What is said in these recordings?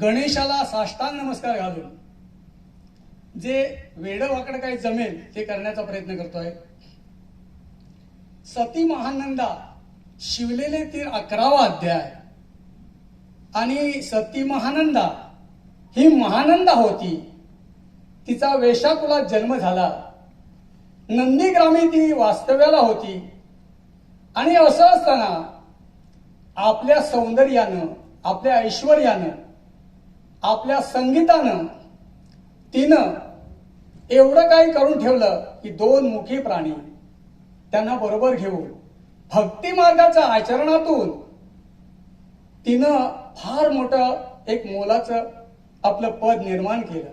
गणेशाला साष्टांग नमस्कार घालून जे वेड वाकड काही जमेल ते करण्याचा प्रयत्न करतोय. सती महानंदा शिवलेले तीर अकरावा अध्याय. आणि सती महानंदा ही महानंदा होती. तिचा वेशाकुलात जन्म झाला. नंदीग्रामी ती वास्तव्याला होती. आणि असं असताना आपल्या सौंदर्यानं आपल्या ऐश्वर्यानं आपल्या संगीतानं तिनं एवढं काही करून ठेवलं की दोन मुखी प्राणी त्यांना बरोबर घेऊन भक्ती मार्गाच्या आचरणातून तिनं फार मोठं एक मोलाचं आपलं पद निर्माण केलं.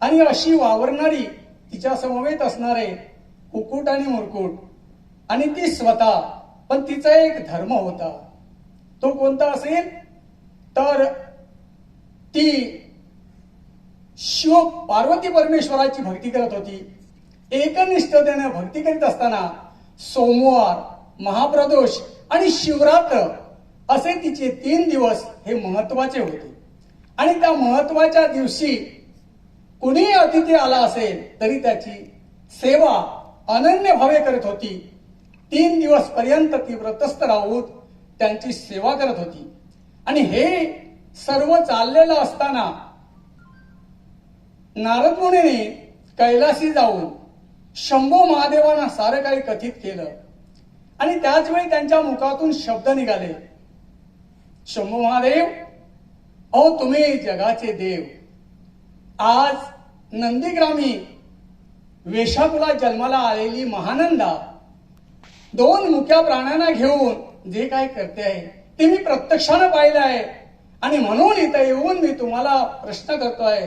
आणि अशी वावरणारी तिच्या समवेत असणारे कुकुट आणि मुरकुट आणि ती स्वतः पण तिचा एक धर्म होता. तो कोणता असेल? तर ती शिव पार्वती परमेश्वराची भक्ती करत होती. एकनिष्ठतेने भक्ती करीत असताना सोमवार महाप्रदोष आणि शिवरात्र असे तिचे तीन दिवस हे महत्त्वाचे होते. आणि त्या महत्त्वाच्या दिवशी कुणीही अतिथी आला असेल तरी त्याची सेवा अनन्य भावे करत होती. तीन दिवस पर्यंत ती व्रतस्थ राहून त्यांची सेवा करत होती. आणि हे सर्व चाललेलं असताना नारद मुनीने कैलासी जाऊन शंभू महादेवांना सारं काही कथित केलं. आणि त्याच वेळी त्यांच्या मुखातून शब्द निघाले. शंभू महादेव अहो तुम्ही जगाचे देव. आज नंदीग्रामी वेशाकुला जन्माला आलेली महानंदा दोन मुक्या प्राण्यांना घेऊन जे काय करते आहे ते मी प्रत्यक्षानं पाहिलं आहे. आणि म्हणून इथं येऊन मी तुम्हाला प्रश्न करतोय.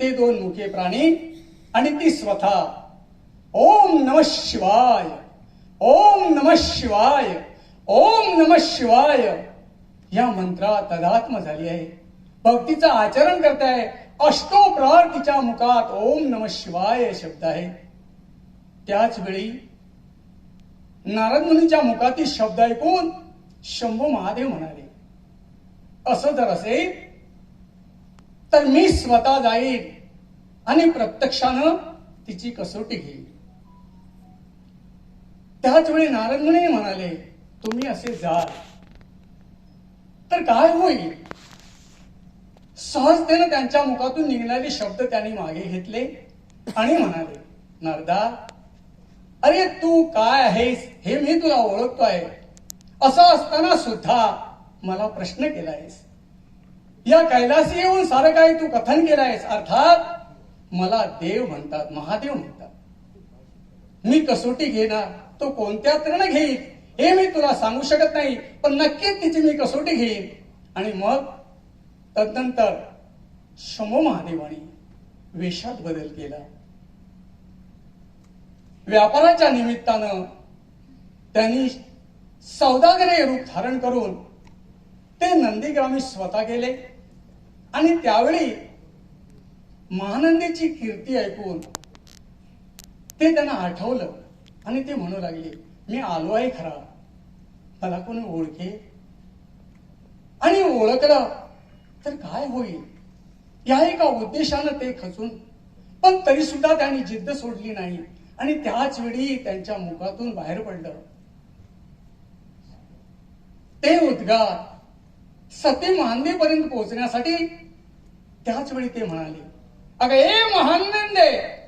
ते दोन मुखे प्राणी आणि ती स्वतः. ओम नम शिवाय. ओम नम शिवाय. ओम नम शिवाय. या मंत्रात तदात्म झाली आहे. भक्तीचं आचरण करताय. आहे तिच्या मुखात ओम नम शिवाय शब्द आहे. त्याच वेळी नारद मुनीच्या मुखातील शब्द ऐकून शंभू महादेव म्हणाले असं जर असेल तर मी स्वतः जाईल आणि प्रत्यक्षानं तिची कसोटी घेईल त्याच वेळी नारद म्हणाले तुम्ही असे जाल. तर काय होईल? सहजतेनं त्यांच्या मुखातून निघणारे शब्द त्यांनी मागे घेतले आणि म्हणाले नारदा अरे तू काय आहेस हे मी तुला ओळखतो आहे असं असताना सुद्धा मला प्रश्न केला आहेस या कैलासी येऊन सारं काही तू कथन केलायस? अर्थात मला देव म्हणतात महादेव म्हणतात. मी कसोटी घेणार तो कोणत्या तृण घेईल हे मी तुला सांगू शकत नाही पण नक्कीच तिची मी कसोटी घेईन. आणि मग तदनंतर शमो महादेवाने वेशात बदल केला. व्यापाराच्या निमित्तानं त्यांनी सौदागरे रूप धारण करून ते नंदीग्रामी स्वतः गेले. आणि त्यावेळी महानंदीची कीर्ती ऐकून ते त्यांना आठवलं. आणि ते म्हणू लागले मी आलो आहे खरा. मला कोणी ओळखे? आणि ओळखलं तर काय होईल? या एका उद्देशानं ते खचून. पण तरी सुद्धा त्यांनी जिद्द सोडली नाही. आणि त्याच वेळी त्यांच्या मुखातून बाहेर पडलं. ते उद्गार सती महानंदेपर्यंत पोहोचण्यासाठी त्याच वेळी ते म्हणाले अगं ए महानंदे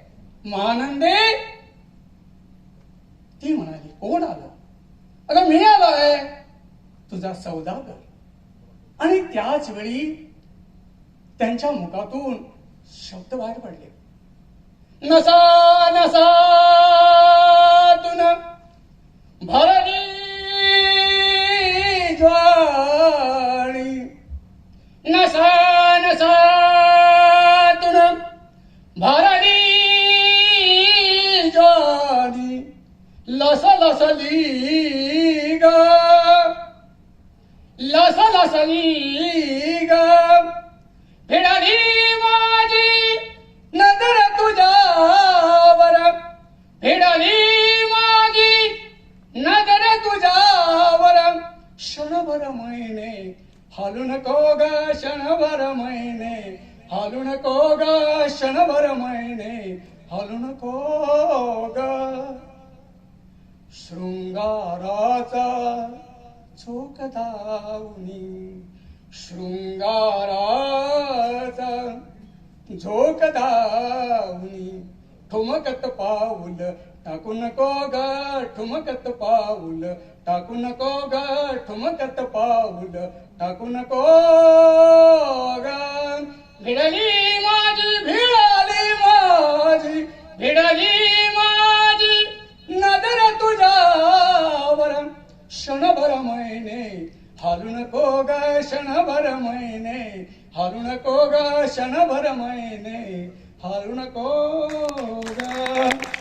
महानंदे. ती म्हणाली कोण आलं? अगं मी आलो आहे. तुझा सौदागर आणि त्याच वेळी त्यांच्या मुखातून शब्द बाहेर पडले. नसा नसा तुन भरणी लस लसली ग लस लसली ग फिरली माझी नजर तुझ्यावर. फिरली माझी नजर तुझ्यावर. क्षणभर महिने हालू नको ग क्षणभर महिने. हालू नको ग क्षणभर महिने हालू नको ग. शृंगाराचा चोख दावणी शृंगाराचा झोक दावणी ठुमकत पाऊल टाकू नको ग ठुमकत पाऊल. टाकू नको ग ठुमकत पाऊल. टाकू नको ग. भिडली माझी भिड. क्षणभर महिने हालू नको ग क्षणभर महिने हालू नको ग